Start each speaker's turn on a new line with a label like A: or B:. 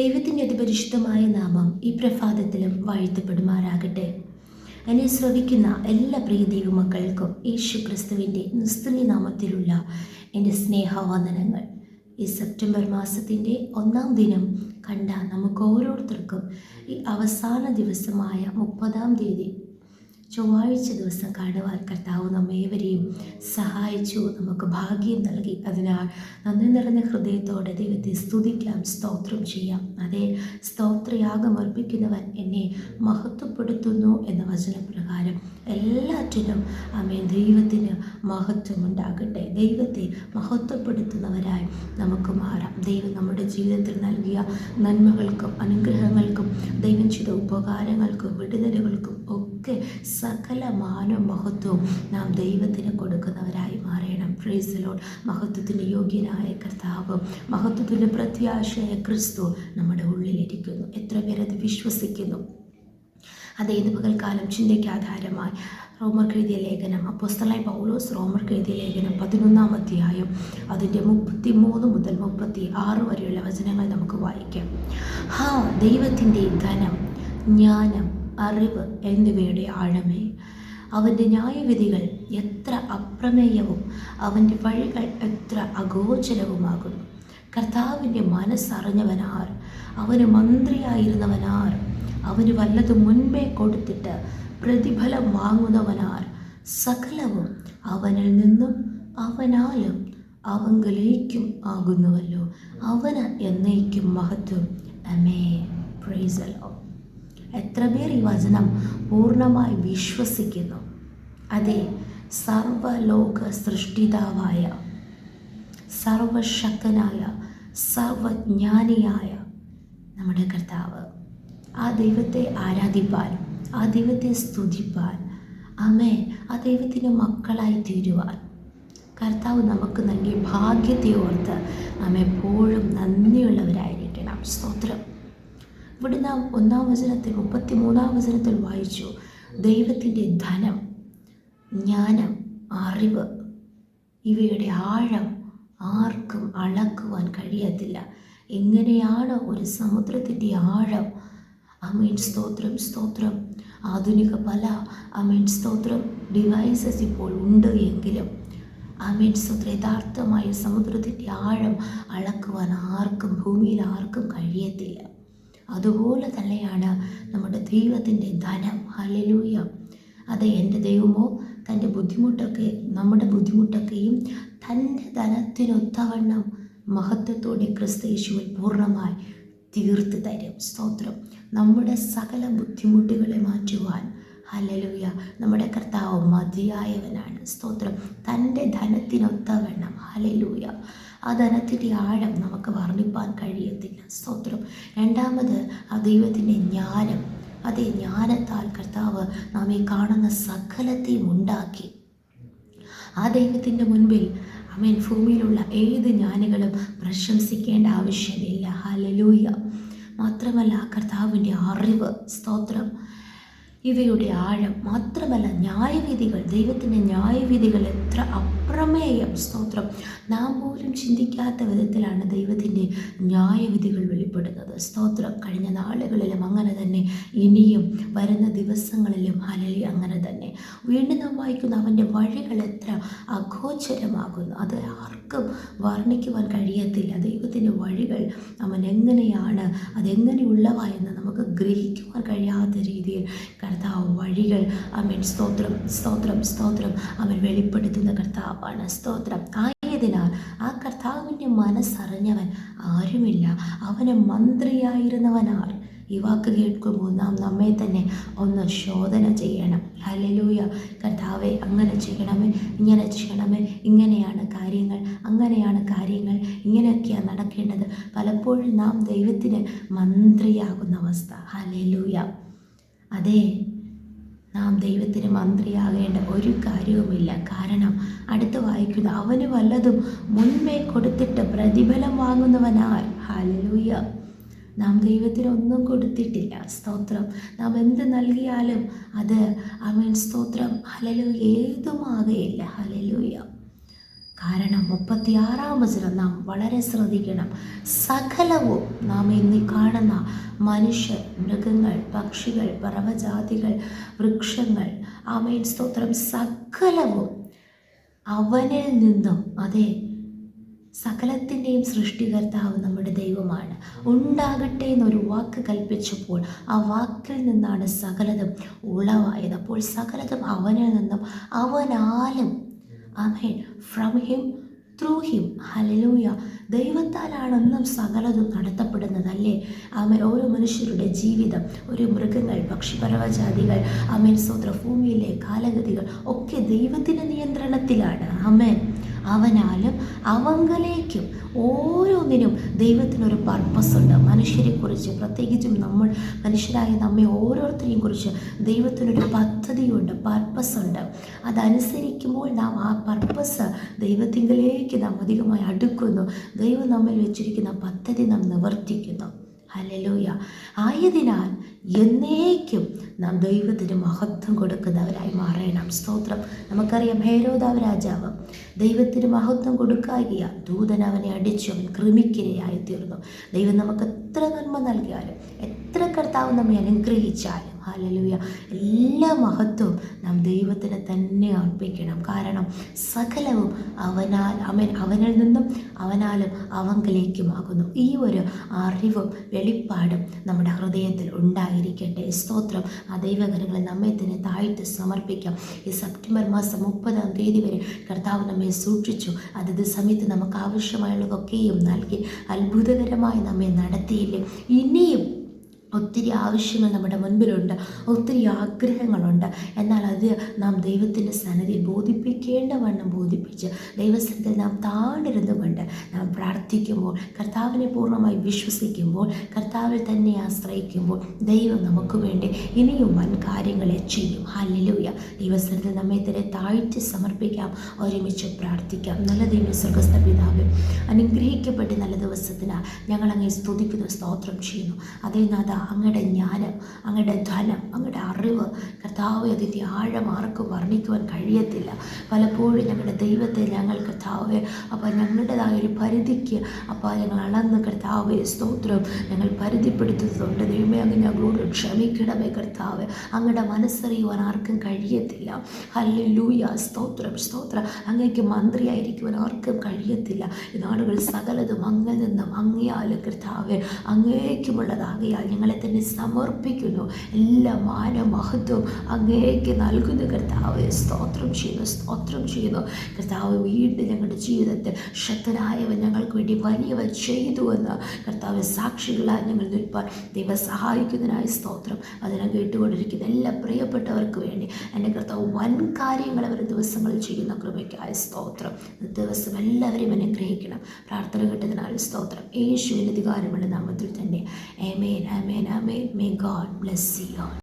A: ദൈവത്തിന്റെ അതിപരിശുദ്ധമായ നാമം ഈ പ്രഭാതത്തിലും വാഴ്ത്തപ്പെടുമാറാകട്ടെ. എന്നെ ശ്രവിക്കുന്ന എല്ലാ പ്രിയ ദൈവമക്കൾക്കും യേശു ക്രിസ്തുവിന്റെ നിസ്തുല്യ നാമത്തിലുള്ള എന്റെ സ്നേഹവന്ദനങ്ങൾ. ഈ സെപ്റ്റംബർ മാസത്തിന്റെ ഒന്നാം ദിനം കണ്ട നമുക്ക് ഓരോരുത്തർക്കും ഈ അവസാന ദിവസമായ മുപ്പതാം തീയതി ചൊവ്വാഴ്ച ദിവസം കാണുവാൻ കർത്താവ് നമ്മേവരെയും സഹായിച്ചു. നമുക്ക് ഭാഗ്യം നൽകി. അതിനാൽ നന്ദി നിറഞ്ഞ ഹൃദയത്തോടെ ദൈവത്തെ സ്തുതിക്കാം സ്തോത്രം ചെയ്യാം. അതേ സ്തോത്രയാഗം അർപ്പിക്കുന്നവൻ എന്നെ മഹത്വപ്പെടുത്തുന്നു എന്ന വചനപ്രകാരം എല്ലാറ്റിനും അമ്മേ ദൈവത്തിന് മഹത്വമുണ്ടാകട്ടെ. ദൈവത്തെ മഹത്വപ്പെടുത്തുന്നവരായി നമുക്ക് മാറാം. ദൈവം നമ്മുടെ ജീവിതത്തിൽ നൽകിയ നന്മകൾക്കും അനുഗ്രഹങ്ങൾക്കും ദൈവം ചെയ്ത ഉപകാരങ്ങൾക്കും വിടുതലുകൾക്കും ഒക്കെ സകല മാനവും മഹത്വവും നാം ദൈവത്തിന് കൊടുക്കുന്നവരായി മാറണം. ഫ്രേസിലോൺ മഹത്വത്തിന് യോഗ്യനായ കർത്താവ് മഹത്വത്തിന്റെ പ്രത്യാശയായ ക്രിസ്തു നമ്മുടെ ഉള്ളിലിരിക്കുന്നു. എത്ര പേരത് വിശ്വസിക്കുന്നു? അതേ ഇത് പകൽക്കാലം? ചിന്തയ്ക്ക് ആധാരമായി. റോമർക്ക് എഴുതിയ ലേഖനം അപ്പോസ്തലായി പൗലോസ് റോമർക്ക് എഴുതിയ ലേഖനം പതിനൊന്നാം അധ്യായം അതിന്റെ മുപ്പത്തി മൂന്ന് മുതൽ മുപ്പത്തി ആറ് വരെയുള്ള വചനങ്ങൾ നമുക്ക് വായിക്കാം. ഹാ ദൈവത്തിന്റെ ധനം ജ്ഞാനം അറിവ് എന്നിവയുടെ ആഴമേ. അവന്റെ ന്യായവിധികൾ എത്ര അപ്രമേയവും അവന്റെ വഴികൾ എത്ര അഗോചരവുമാകുന്നു. കർത്താവിന്റെ മനസ്സറിഞ്ഞവനാർ അവന് മന്ത്രിയായിരുന്നവനാർ അവന് വല്ലതും മുൻപേ കൊടുത്തിട്ട് പ്രതിഫലം വാങ്ങുന്നവനാർ. സകലവും അവനിൽ നിന്നും അവനാലും അവങ്കലേക്കും ആകുന്നുവല്ലോ. അവന് എന്നേക്കും മഹത്വം. അമേ പ്രൈസലോ എത്ര പേർ ഈ വചനം പൂർണമായി വിശ്വസിക്കുന്നു? അതെ സർവലോക സൃഷ്ടിതാവായ സർവശക്തനായ സർവജ്ഞാനിയായ നമ്മുടെ കർത്താവ്. ആ ദൈവത്തെ ആരാധിപ്പാൻ ആ ദൈവത്തെ സ്തുതിപ്പാൻ അമ്മേ ആ ദൈവത്തിന്റെ മക്കളായി തീരുവാൻ. കർത്താവ് നമുക്ക് നൽകിയ ഭാഗ്യത്തെ ഓർത്ത് നാം എപ്പോഴും നന്ദിയുള്ളവരായിരിക്കണം. സ്തോത്രം. ഇവിടെ നാം ഒന്നാം വചനത്തിൽ മുപ്പത്തി മൂന്നാം വചനത്തിൽ വായിച്ചു. ദൈവത്തിന്റെ ധനം ജ്ഞാനം അറിവ് ഇവയുടെ ആഴം ആർക്കും അളക്കുവാൻ കഴിയത്തില്ല. എങ്ങനെയാണ് ഒരു സമുദ്രത്തിന്റെ ആഴം? അമീൻ സ്തോത്രം സ്തോത്രം. ആധുനിക പല അമീൻ സ്തോത്രം ഡിവൈസസ് ഇപ്പോൾ ഉണ്ട് എങ്കിലും അമീൻ സ്തോത്രം. യഥാർത്ഥമായ സമുദ്രത്തിന്റെ ആഴം അളക്കുവാൻ ആർക്കും ഭൂമിയിൽ ആർക്കും കഴിയത്തില്ല. അതുപോലെ തന്നെയാണ് നമ്മുടെ ദൈവത്തിന്റെ ധനം. ഹലലൂയ അത് എന്റെ ദൈവമോ തന്റെ ബുദ്ധിമുട്ടൊക്കെ നമ്മുടെ ബുദ്ധിമുട്ടൊക്കെയും തന്റെ ധനത്തിനൊത്തവണ്ണം മഹത്വത്തോടെ ക്രിസ്തയേശുവിൽ പൂർണമായി തീർത്ത് തരും. സ്തോത്രം. നമ്മുടെ സകല ബുദ്ധിമുട്ടുകളെ മാറ്റുവാൻ. ഹലലൂയ നമ്മുടെ കർത്താവ് മതിയായവനാണ്. സ്തോത്രം. തന്റെ ധനത്തിനൊത്തവണ്ണം. ഹലലൂയ ആ ധനത്തിന്റെ ആഴം നമുക്ക് വർണിപ്പാൻ കഴിയത്തില്ല. സ്തോത്രം. രണ്ടാമത് ആ ദൈവത്തിന്റെ ജ്ഞാനം. അതേ ജ്ഞാനത്താൽ കർത്താവ് നാം ഈ കാണുന്ന സകലത്തെയും ഉണ്ടാക്കി. ആ ദൈവത്തിന്റെ മുൻപിൽ അമേൻ ഭൂമിയിലുള്ള ഏത് ജ്ഞാനികളും പ്രശംസിക്കേണ്ട ആവശ്യമില്ല. ഹലലൂയ മാത്രമല്ല കർത്താവിന്റെ അറിവ് സ്തോത്രം ഇവയുടെ ആഴം. മാത്രമല്ല ന്യായവിധികൾ ദൈവത്തിന്റെ ന്യായവിധികൾ എത്ര അപ്രമേയം സ്തോത്രം നാം പോലും ചിന്തിക്കാത്ത വിധത്തിലാണ് ദൈവത്തിന്റെ ന്യായവിധികൾ വെളിപ്പെടുന്നത്. സ്തോത്രം കഴിഞ്ഞ നാളുകളിലും അങ്ങനെ തന്നെ ഇനിയും വരുന്ന ദിവസങ്ങളിലും ഹലലി അങ്ങനെ തന്നെ. വീണ്ടും നാം വായിക്കുന്ന അവന്റെ വഴികൾ എത്ര അഗോചരമാകുന്നു. അത് ആർക്കും വർണിക്കുവാൻ കഴിയത്തില്ല. ദൈവത്തിന്റെ വഴികൾ അവൻ എങ്ങനെയാണ് അതെങ്ങനെയുള്ളവ എന്ന് നമുക്ക് ഗ്രഹിക്കുവാൻ കഴിയാത്ത രീതിയിൽ കർത്താവ് വഴികൾ അവൻ സ്തോത്രം സ്തോത്രം സ്തോത്രം അവൻ വെളിപ്പെടുത്തുന്ന കർത്താവാണ് സ്തോത്രം. ആയതിനാൽ ആ കർത്താവിന്റെ മനസ്സറിഞ്ഞവൻ ആരുമില്ല. അവന് മന്ത്രിയായിരുന്നവനാർ ഈ വാക്ക് കേൾക്കുമ്പോൾ നാം നമ്മെ തന്നെ ഒന്ന് ശോധന ചെയ്യണം. ഹലലൂയ കർത്താവെ അങ്ങനെ ചെയ്യണമേ ഇങ്ങനെ ചെയ്യണമേ ഇങ്ങനെയാണ് കാര്യങ്ങൾ അങ്ങനെയാണ് കാര്യങ്ങൾ ഇങ്ങനെയൊക്കെയാണ് നടക്കേണ്ടത്. പലപ്പോഴും നാം ദൈവത്തിന് മന്ത്രിയാകുന്ന അവസ്ഥ. ഹലലൂയ അതെ നാം ദൈവത്തിന് മന്ത്രിയാകേണ്ട ഒരു കാര്യവുമില്ല. കാരണം അടുത്ത് വായിക്കുന്ന അവന് വല്ലതും മുൻപേ കൊടുത്തിട്ട് പ്രതിഫലം വാങ്ങുന്നവനാൽ ഹലലൂയ നാം ദൈവത്തിന് ഒന്നും കൊടുത്തിട്ടില്ല. സ്തോത്രം. നാം എന്ത് നൽകിയാലും അത് അവൻ സ്തോത്രം. ഹലലൂയ ഏതുമാകയില്ല ഹലലൂയ കാരണം മുപ്പത്തിയാറാം വചനം നാം വളരെ ശ്രദ്ധിക്കണം. സകലവും നാം ഇന്ന് കാണുന്ന മനുഷ്യർ മൃഗങ്ങൾ പക്ഷികൾ പറവജാതികൾ വൃക്ഷങ്ങൾ ആമേൻ സ്തോത്രം സകലവും അവനിൽ നിന്നും അതെ സകലത്തിന്റെയും സൃഷ്ടികർത്താവ് നമ്മുടെ ദൈവമാണ്. ഉണ്ടാകട്ടെ എന്നൊരു വാക്ക് കൽപ്പിച്ചപ്പോൾ ആ വാക്കിൽ നിന്നാണ് സകലതും ഉളവായത്. അപ്പോൾ സകലതും അവനിൽ നിന്നും അവനാലും amen from him through him hallelujah ദൈവത്താലാണ് എന്നും സകലതും നടത്തപ്പെടുന്നത് അല്ലേ ആമേൻ. ഓരോ മനുഷ്യരുടെ ജീവിതം ഒരു മൃഗങ്ങൾ പക്ഷിപരവജാതികൾ ആമേൻ സ്വത്ര ഭൂമിയിലെ കാലഗതികൾ ഒക്കെ ദൈവത്തിന്റെ നിയന്ത്രണത്തിലാണ്. ആമേൻ. അവനാലും അവങ്കലേക്കും ഓരോന്നിനും ദൈവത്തിനൊരു പർപ്പസ് ഉണ്ട്. മനുഷ്യരെ കുറിച്ച് പ്രത്യേകിച്ചും നമ്മൾ മനുഷ്യരായ നമ്മെ ഓരോരുത്തരെയും കുറിച്ച് ദൈവത്തിനൊരു പദ്ധതിയുണ്ട് പർപ്പസ് ഉണ്ട്. അതനുസരിക്കുമ്പോൾ നാം ആ പർപ്പസ് ദൈവത്തിങ്കിലേക്ക് നാം അധികമായി അടുക്കുന്നു. ദൈവം നമ്മിൽ വെച്ചിരിക്കുന്ന പദ്ധതി നാം നിവർത്തിക്കുന്നു. ഹലലൂയ ആയതിനാൽ എന്നേക്കും നാം ദൈവത്തിന് മഹത്വം കൊടുക്കുന്നവരായി മാറണം. സ്തോത്രം. നമുക്കറിയാം ഹേരോദാവ് രാജാവ് ദൈവത്തിന് മഹത്വം കൊടുക്കാകിയ ദൂതൻ അവനെ അടിച്ചു അവൻ കൃമിക്കിരയായി തീർന്നു. ദൈവം നമുക്ക് എത്ര നന്മ നൽകിയാലും എത്ര കർത്താവ് നമ്മെ അനുഗ്രഹിച്ചാലും ഹാലലൂയ എല്ലാ മഹത്വവും നാം ദൈവത്തിന് തന്നെ അർപ്പിക്കണം. കാരണം സകലവും അവനാൽ അവൻ അവനിൽ നിന്നും അവനാലും അവങ്കലേക്കുമാകുന്നു. ഈ ഒരു അറിവും വെളിപ്പാടും നമ്മുടെ ഹൃദയത്തിൽ ഉണ്ടായിരിക്കട്ടെ. സ്തോത്രം. ആ ദൈവകരങ്ങളെ നമ്മെ തന്നെ താഴ്ത്തി സമർപ്പിക്കാം. ഈ സെപ്റ്റംബർ മാസം മുപ്പതാം തീയതി വരെ കർത്താവ് നമ്മെ സൂക്ഷിച്ചു. അതത് സമയത്ത് നമുക്ക് ആവശ്യമായുള്ളതൊക്കെയും നൽകി അത്ഭുതകരമായി നമ്മെ നടത്തിയില്ലേ? ഇനിയും ഒത്തിരി ആവശ്യങ്ങൾ നമ്മുടെ മുൻപിലുണ്ട്. ഒത്തിരി ആഗ്രഹങ്ങളുണ്ട്. എന്നാൽ അത് നാം ദൈവത്തിന്റെ സന്നദ്ധി ബോധിപ്പിക്കേണ്ട വണ്ണം ബോധിപ്പിച്ച് ദൈവസ്ഥലത്തിൽ നാം താണിരുന്നു കൊണ്ട് നാം പ്രാർത്ഥിക്കുമ്പോൾ കർത്താവിനെ പൂർണമായി വിശ്വസിക്കുമ്പോൾ കർത്താവിൽ തന്നെ ആശ്രയിക്കുമ്പോൾ ദൈവം നമുക്ക് വേണ്ടി ഇനിയും വൻ കാര്യങ്ങളെ ചെയ്യും. ഹല്ലേലൂയ. ദൈവസ്ഥലത്തിൽ നമ്മെ തന്നെ താഴ്ത്തി സമർപ്പിക്കാം. ഒരുമിച്ച് പ്രാർത്ഥിക്കാം. നല്ല ദൈവം സ്വർഗസ്ഥ പിതാവ് അനുഗ്രഹിക്കപ്പെട്ട് നല്ല ദിവസത്തിന് ഞങ്ങൾ സ്തുതിക്കുന്നു സ്തോത്രം ചെയ്യുന്നു. അതേ നാഥ അങ്ങയുടെ ജ്ഞാനം അങ്ങയുടെ ധനം അങ്ങയുടെ അറിവ് കർത്താവ് അതിന്റെ ആഴം ആർക്കും വർണിക്കുവാൻ കഴിയത്തില്ല. പലപ്പോഴും ഞങ്ങളുടെ ദൈവത്തെ ഞങ്ങൾ കർത്താവ് അപ്പോൾ ഞങ്ങളുടേതായ ഒരു പരിധിക്ക് അപ്പോൾ ഞങ്ങൾ അളന്ന് കർത്താവ് സ്തോത്രം ഞങ്ങൾ പരിധിപ്പെടുത്തുന്നുണ്ട്. ദൈവമേ അങ്ങ് ഞങ്ങളോട് ക്ഷമിക്കണമേ കർത്താവ്. അങ്ങയുടെ മനസ്സറിയുവാൻ ആർക്കും കഴിയത്തില്ല. ഹല്ലേലൂയ സ്തോത്രം സ്തോത്രം. അങ്ങേക്ക് മന്ത്രിയായിരിക്കുവാൻ ആർക്കും കഴിയത്തില്ല. നാടുകൾ സകലതും അങ്ങിൽ നിന്നും അങ്ങയാൽ കർത്താവ് അങ്ങേക്കുമുള്ളതാകയാൽ ഞങ്ങളെ തന്നെ സമർപ്പിക്കുന്നു. എല്ലാ മാനമഹത്വവും അങ്ങേക്ക് നൽകുന്നു. കർത്താവ് സ്തോത്രം ചെയ്യുന്നു സ്തോത്രം ചെയ്യുന്നു. കർത്താവ് വീണ്ടും ഞങ്ങളുടെ ജീവിതത്തിൽ ശക്തനായവൻ ഞങ്ങൾക്ക് വേണ്ടി വലിയവ ചെയ്തു എന്ന് കർത്താവ് സാക്ഷികളായി ഞങ്ങൾ നിൽപ്പാൻ ദൈവം സഹായിക്കുന്നതിനായി സ്തോത്രം അതിനെ കേട്ടുകൊണ്ടിരിക്കുന്ന എല്ലാ പ്രിയപ്പെട്ടവർക്ക് വേണ്ടി. എന്റെ കർത്താവ് വൻ കാര്യങ്ങൾ അവർ ദിവസങ്ങളിൽ ചെയ്യുന്ന കൃപയ്ക്കായ സ്തോത്രം. ദിവസം എല്ലാവരെയും അനുഗ്രഹിക്കണം പ്രാർത്ഥന കിട്ടുന്നതിനായി സ്തോത്രം. യേശുവിന്റെ അധികാരമുള്ള നാമത്തിൽ തന്നെ. Amen amen. and Amen. May God bless you all.